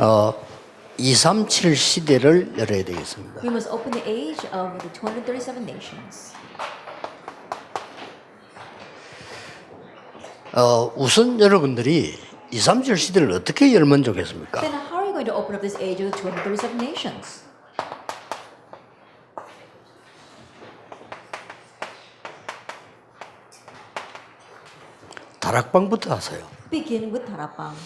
어, 237 시대를 열어야 되겠습니다. We must open the age of the 237 nations. 어, 우선 여러분들이 237 시대를 어떻게 열면 좋겠습니까? Then how are you going to open up this age of the 237 nations? 다락방부터 하세요. Begin with Tarapang.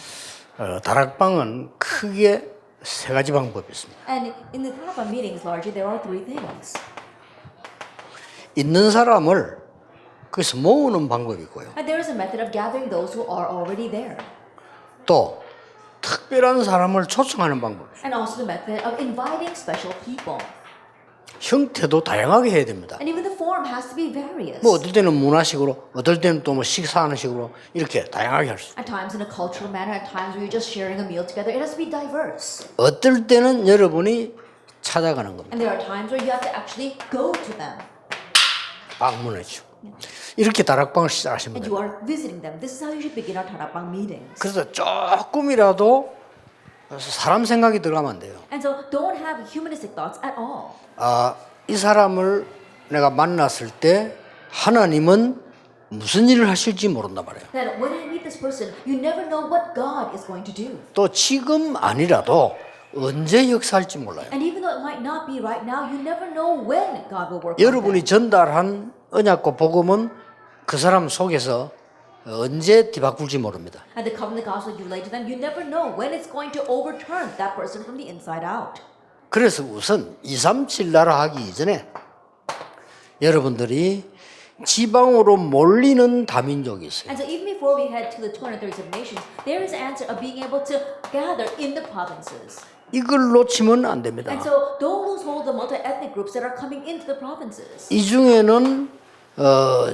어, 다락방은 크게 세 가지 방법이 있습니다. And in the Tarapang meetings, largely, there are three things. 있는 사람을 거기서 모으는 방법이 있고요. And there is a method of gathering those who are already there. 또 특별한 사람을 초청하는 방법. And also the method of inviting special people. 형태도 다양하게 해야 됩니다. And even the form has to be various. 뭐 어떨 때는 문화식으로, 어떨 때는 또 뭐 식사하는 식으로 이렇게 다양하게 할 수. At times in a cultural manner, at times where you're just sharing a meal together, it has to be diverse. 어떨 때는 여러분이 찾아가는 겁니다. And there are times where you have to actually go to them. 방문해죠. 이렇게 다락방을 시작하시면 And you are visiting them. This is how you should begin our Tarapang meetings. 그래서 조금이라도 사람 생각이 들어가면 안 돼요. And so don't have humanistic thoughts at all. 아, 이 사람을 내가 만났을 때 하나님은 무슨 일을 하실지 모른단 말이에요. That when I meet this person, you never know what God is going to do. 또 지금 아니라도 언제 역사할지 몰라요. And even though it might not be right now, you never know when God will work on them. 여러분이 전달한 언약과 복음은 그 사람 속에서 언제 뒤바꿀지 모릅니다. And the covenant gospel you relate to them, you never know when it's going to overturn that person from the inside out. 그래서 우선 237 나라 하기 이전에 여러분들이 지방으로 몰리는 다민족이 있어요. And so even before we head to the 237 nations, there is an answer of being able to gather in the provinces. 이걸 놓치면 안 됩니다. And so don't lose hold of the multi-ethnic groups that are coming into the provinces. 이 중에는 어,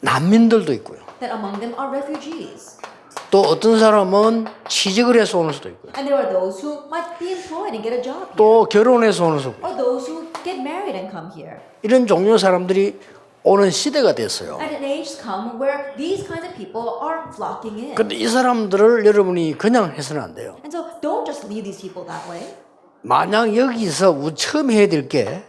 난민들도 있고요. That among them are refugees. 또 어떤 사람은 취직을 해서 오는 수도 있고요. And there are those who might be employed and get a job here. 또 결혼해서 오는 수도 있고요. Or those who get married and come here. 이런 종류 사람들이 오는 시대가 됐어요. And an age come where these kinds of people are flocking in. 근데 이 사람들을 여러분이 그냥 해서는 안 돼요. And so don't just leave these people that way. 만약 여기서 우- 처음 해야 될 게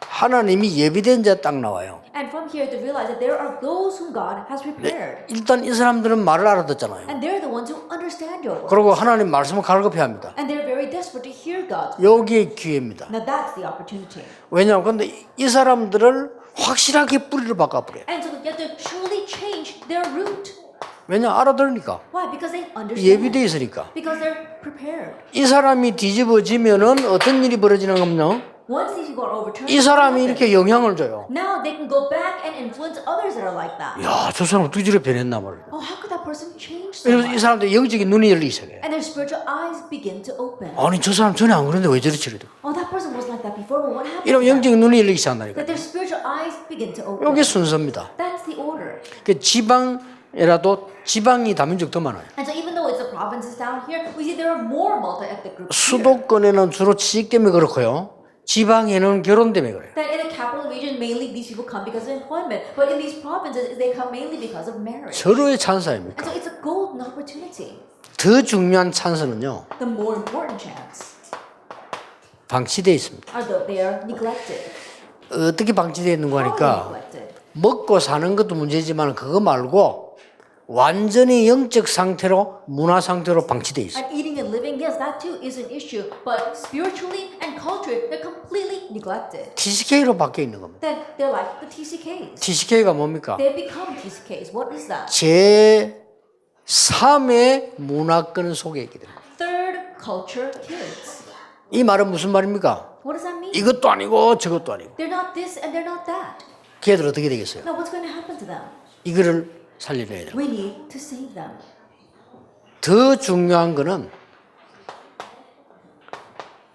하나님이 예비된 자 딱 나와요. And from here to realize that there are those whom God has prepared. 일단 이 사람들은 말을 알아듣잖아요. And they're the ones who understand your word. 그리고 하나님 말씀을 갈급해 합니다. And they're very desperate to hear God's word. 여기에 기회입니다. Now that's the opportunity. 왜냐하면 근데 이- 이 사람들을 확실하게 뿌리를 바꿔버려요. And so you have to truly change their root. 왜냐 알아들으니까 Why? Because they understand. 예비돼 있으니까 Because they're prepared. 이 사람이 뒤집어지면은 어떤 일이 벌어지는 Once 이 사람이 이렇게 영향을 줘요. happens? now they can go back and influence others that are like that. 야, 저 사람 어떻게 저렇게 변했나 말이야. Oh, how could that person change so 이러면서 이? 사람들 영적인 눈이 열리기 시작해. And their spiritual eyes begin to open. 아니 저 사람 전에 안 그랬는데 왜 저렇지? 이래. Oh, that person was like that before, but what happened? 이러면? 영적인 눈이 열리기 시작한다니까. That their spiritual eyes begin to open. 이게 순서입니다. That's the order. 그 지방이라도 지방이 다민족 더 많아요. And so even though it's the provinces down here, we see there are more multi-ethnic groups here. 수도권에는 주로 취직 때문에 그렇고요. 지방에는 결혼 때문에 그래요. That in the capital region, mainly these people come because of employment, but in these provinces, they come mainly because of marriage. 서로의 찬사입니까? And so it's a golden opportunity. 더 중요한 찬스는요. The more important chance 방치되어 있습니다. are that they are neglected. 어떻게 방치되어 있는 거니까? 먹고 사는 것도 문제지만 그거 말고 완전히 영적 상태로 문화 상태로 방치되어 있어요. That too is an issue. But spiritually and culturally, they're completely neglected. TCK로 바뀌어 있는 겁니다. Then they're like the TCKs. TCK가 뭡니까? They become TCKs. What is that? 제 3의 문화권 속에 있게 됩니다. Third culture kids. 이 말은 무슨 말입니까? What does that mean? 이것도 아니고 저것도 아니고. They're not this and they're not that. 걔들 어떻게 되겠어요? Now, what's going to happen to them? 이거를 살려내야 돼요. We need to save them. 더 중요한 거는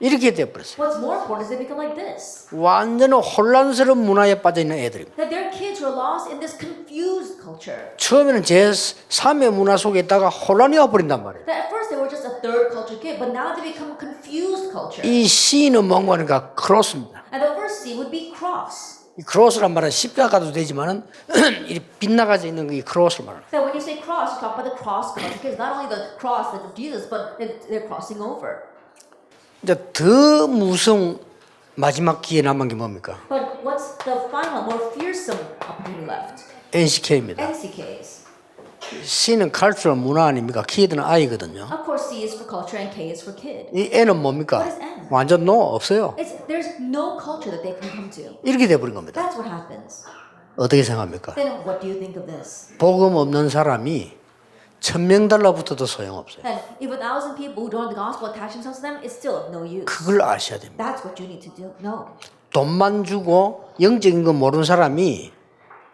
이렇게 되어버렸어요. What's more important is they become like this. 완전 혼란스러운 문화에 빠져 있는 애들입니다. That their kids were lost in this confused culture. 처음에는 제 3의 문화 속에 있다가 혼란이 와버린단 말이에요. That at first they were just a third culture kid, but now they become a confused culture. 이 C는 뭔가 하니까 크로스입니다. And the first C would be cross. 이 크로스란 말은 십자가도 되지만은 이 빗나가져 있는 이 크로스를 말하는. That when you say cross, you talk about the cross cross because not only the cross that's of Jesus, but they're, they're crossing over. 이제 더 무서운 마지막 기회 남은 게 뭡니까? But what's the final, more fearsome opportunity left? NCK입니다. NCKs. C는 cultural 문화 아닙니까? 키드는 아이거든요. Of course, C is for culture and K is for kid. 이 N은 뭡니까? What is N? 완전 노 없어요. It's, there's no culture that they can come to. 이렇게 돼버린 겁니다. That's what happens. 어떻게 생각합니까? Then what do you think of this? 복음 없는 사람이 천명 달라붙어도 소용없어요. That if a thousand people who don't have the gospel attach themselves to them, it's still of no use. 그걸 아셔야 됩니다. That's what you need to do. No. 돈만 주고 영적인 거 모르는 사람이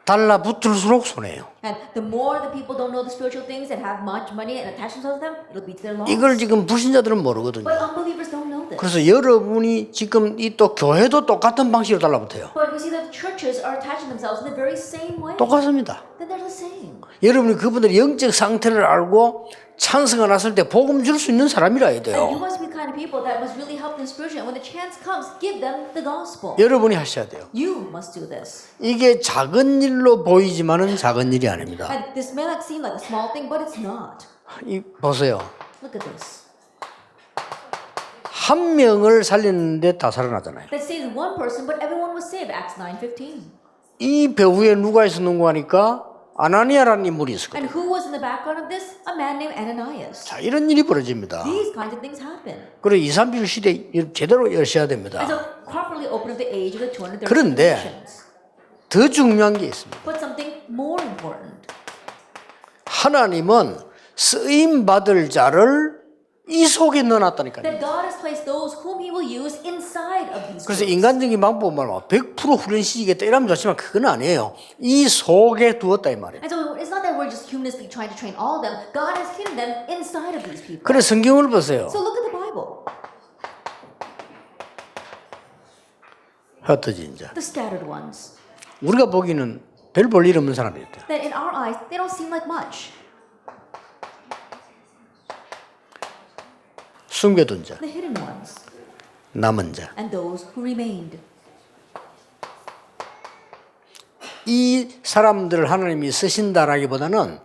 달라붙을수록 손해요. And the more the people don't know the spiritual things and have much money and attach themselves to them, it'll be to their loss. 이걸 지금 불신자들은 모르거든요. But unbelievers don't know this. 그래서 여러분이 지금 이 또 교회도 똑같은 방식으로 달라붙어요. But we see that churches are attaching themselves in the very same way. 똑같습니다. Then they're the same. 여러분이 그분들의 영적 상태를 알고 찬스가 났을 때 복음 줄 수 있는 사람이라야 돼요. 여러분이 하셔야 돼요. 이게 작은 일로 보이지만은 작은 일이 아닙니다. 이 보세요. 한 명을 살리는데 다 살아나잖아요. That saves one person, but everyone was saved. Acts 9:15. 이 배후에 누가 있었는고 하니까 아나니아라는 인물이 있었거든요. And who was in the background of this? A man named Ananias. 자, 이런 일이 벌어집니다. These kinds of things happen. 그리고 2, 3일 시대 제대로 여셔야 됩니다. And so properly open up the age of the 230 그런데 nations. 더 중요한 게 있습니다. But something more important. 하나님은 쓰임 받을 자를 이 속에 넣어놨다니까요. 그래서. 인간적인 방법만 100% 훈련시키겠다 이러면 좋지만 그건 아니에요. 이 속에 두었다 이 말이에요. And so it's not that we're just humanistically trying to train all of them. God has hidden them inside of these people. 그래 성경을 보세요. So look at the Bible. 흩어진 자. The scattered 오nes. 우리가 보기는 별 볼일 없는 사람이었대요. That in our eyes, they don't seem like much. 숨겨둔 자, The hidden ones. 남은 자. And those who remained. 이 사람들을 하나님이 쓰신다라기보다는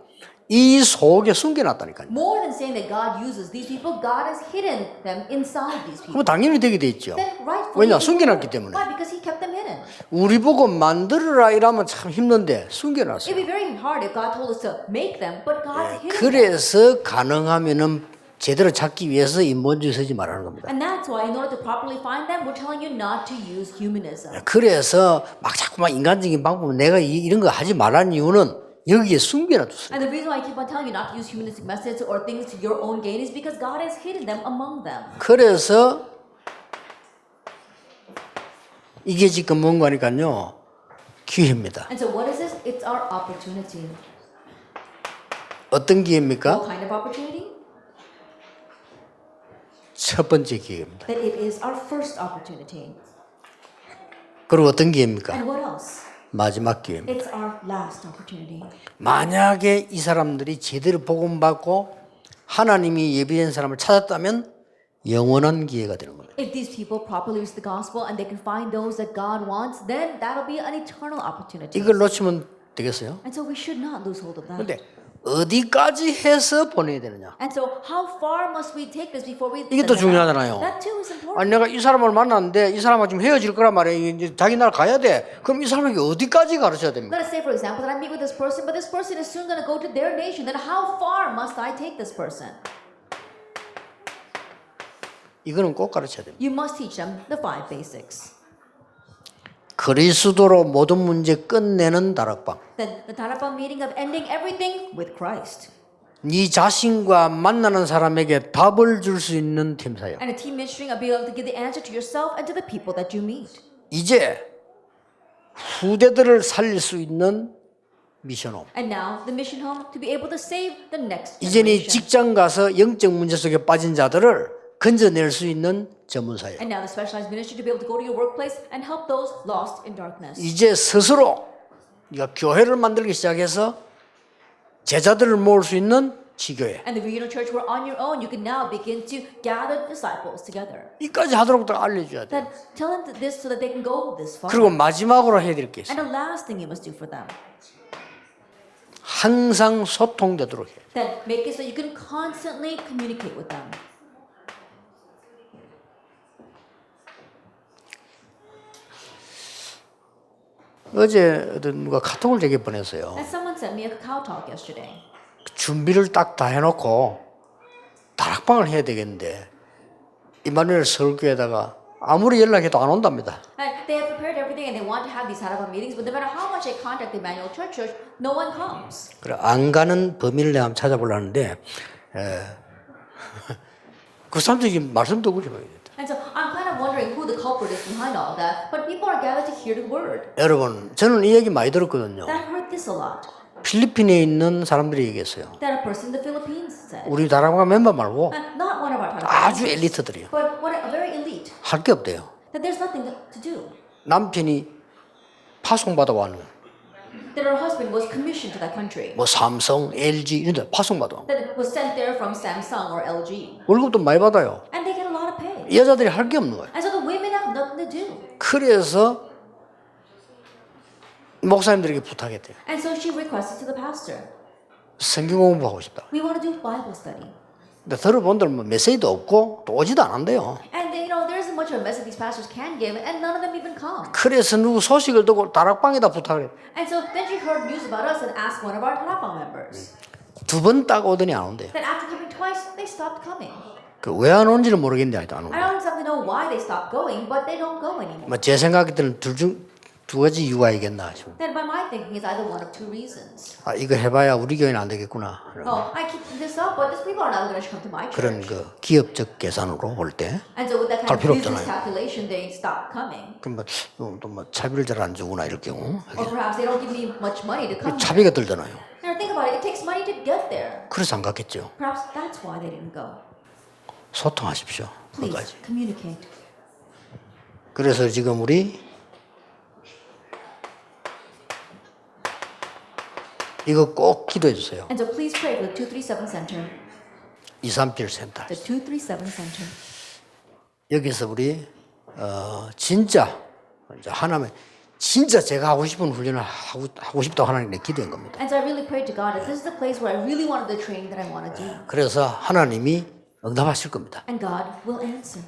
이 속에 숨겨놨다니까요. More than saying that God uses these people, God has hidden them inside these people. 그럼 당연히 되게 돼 있죠. Then rightfully, 왜냐? 숨겨놨기 때문에. Why? Because He kept them hidden. 우리 보고 만들어라 이러면 참 힘든데 숨겨놨어요. It'd be very hard if God told us to make them, but God's hidden them. 그래서 가능하면은 제대로 찾기 위해서 인본주의 쓰지 말라는 겁니다. And that's why, in order to properly find them, we're telling you not to use humanism. 그래서 막 자꾸만 인간적인 방법은 내가 이- 이런 거 하지 말라는 이유는 여기에 숨겨놔뒀어요. And the reason why I keep on telling you not to use humanistic methods or things to your own gain is because God has hidden them among them. 그래서 이게 지금 뭔가 하니까요. 기회입니다. And so, what is this? It's our opportunity. 어떤 What 기회입니까? kind of opportunity? 첫 번째 기회입니다. That it is our first opportunity. 그리고 어떤 기회입니까? And what else? 마지막 기회입니다. It's our last opportunity. 만약에 이 사람들이 제대로 복음 받고 하나님이 예비된 사람을 찾았다면 영원한 기회가 되는 겁니다. If these people properly use the gospel and they can find those that God wants, then that'll be an eternal opportunity. 이걸 놓치면 되겠어요? And so we should not lose hold of that. 근데 어디까지 해서 보내야 되느냐? And so, how far must we take this before we? 이게 또? 중요하잖아요. That too is important. 아니 내가 이 사람을 만났는데 이 사람하고 지금 헤어질 거란 말이에요. 이제 자기 나라 가야 돼. 그럼 이 사람에게 어디까지 가르쳐야 됩니까? Let us say, for example, that I meet with this person, but this person is soon going to go to their nation. Then how far must I take this person? 이거는 꼭 가르쳐야 됩니다. You must teach them the five basics. 그리스도로 모든 문제 끝내는 다락방. Then the Tarapam meaning of ending everything with Christ. 네 자신과 만나는 사람에게 답을 줄 수 있는 팀 사역. And a team ministry of being able to give the answer to yourself and to the people that you meet. 이제 후대들을 살릴 수 있는 미션홈. And now the mission home to be able to save the next 이제는. 직장 가서 영적 문제 속에 빠진 자들을 건져낼 수 있는 전문사역. And now the specialized ministry to be able to go to your workplace and help those lost in darkness. 이제 스스로 네가 교회를 만들기 시작해서 제자들을 모을 수 있는 지교회. And the regional church were on your own. You can now begin to gather disciples together. 이까지 하도록 다 알려줘야 돼. Then tell them this so that they can go this far. 그리고 마지막으로 될게 있어. And the last thing you must do for them, 항상 소통되도록 해. then make it so you can constantly communicate with them. 어제 어떤 누가 카톡을 제게 보냈어요. Someone sent me a Kakao talk yesterday. 준비를 딱 다 해놓고 다락방을 해야 되겠는데 이마누엘 서울교회에다가 아무리 연락해도 안 온답니다. And they have prepared everything and they want to have these Haraba meetings, but no matter how much they contact the Emmanuel Church Church, no one comes. 그래 안 가는 범인을 내가 한번 찾아보려는데 에, 그 사람들이 말씀도 그렇게 봐야 돼. And so I'm kind of wondering who the behind all that, but people are gathered to hear the word. 여러분 저는 이 얘기 많이 들었거든요. I've heard this a lot. 필리핀에 있는 사람들이 얘기했어요. That a person in the Philippines said. 우리 다락방 멤버 말고 And not one of our 아주 엘리트들이요. but one, a very elite. 할 게 없대요. That there's nothing to do. 남편이 파송받아 왔는 That her husband was commissioned to that country. 뭐 삼성, LG 이런 데 파송받아 왔는 That was sent there from Samsung or LG. 월급도 많이 받아요. And they get a lot of pay. 여자들이 할 게 없는 거예요. And so the women 그래서 목사님들에게 부탁했대요. And so she requested to the pastor, 성경 공부하고 싶다. we want to do Bible study. 근데 들어본들 뭐 메시지도 없고 또 오지도 않은데요. And you know, there isn't much of a message these pastors can give, and none of them even come. 그래서 누구 소식을 듣고 다락방에다 부탁을 했대요. And so then she heard news about us and asked one of our Harapang members. 두번 딱 오더니 안 온대요. Then after coming twice, they stopped coming. 그왜안 온지는 모르겠는데 하여튼 안 I 온대. don't exactly know why they stopped going, but they don't go anymore. 뭐제 생각에 때는 둘중 두 가지 이유가 있겠나 싶어. Then by my thinking is either one of two reasons. 아 이거 해봐야 우리 교회는 안 되겠구나. Oh, I keep this up, but these people are not going to come to my 그런 church. 그 기업적 계산으로 볼 때. And so with that 갈 kind of 필요 business 없잖아요. calculation, they stop coming. 그럼 뭐또뭐 차비를 잘 안 주구나 이럴 경우 Or perhaps they don't give me much money to come. 차비가 들잖아요. Now think about it, it takes money to get there. 그래서 안 갔겠죠. Perhaps that's why they didn't go. 소통하십시오. 끝까지. 그래서 지금 우리 이거 꼭 기도해 주세요. And so please pray for the 237 Center. 237 센터. The 237 Center. 여기서 우리 어 진짜 이제 하나님 진짜 제가 하고 싶은 훈련을 하고 하고 싶다고 하나님께 기도한 겁니다. And so I really prayed to God that this is the place where I really wanted the training that I want to do. 그래서 하나님이 응답하실 겁니다. And God will answer.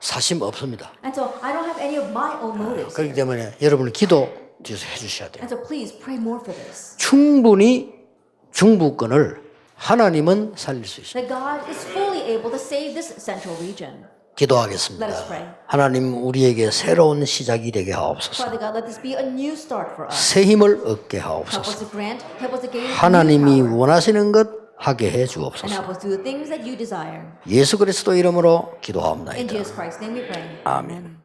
사심 없습니다. And so I don't have any of my own motives. 그렇기 때문에 여러분은 기도 뒤에서 해주셔야 돼요. And so please pray more for this. 충분히 중부권을 하나님은 살릴 수 있어요. That God is fully able to save this central region. 기도하겠습니다. Let us pray. 하나님 우리에게 새로운 시작이 되게 하옵소서. Father God, let this be a new start for us. 새 힘을 얻게 Help 하옵소서. us to grant, help us to gain new 하나님이 power, 원하시는 것 하게 해 and 주옵소서. help us do the things that you desire. 예수 그리스도 이름으로 In 기도하옵나이다. Jesus Christ's name we pray. 아멘.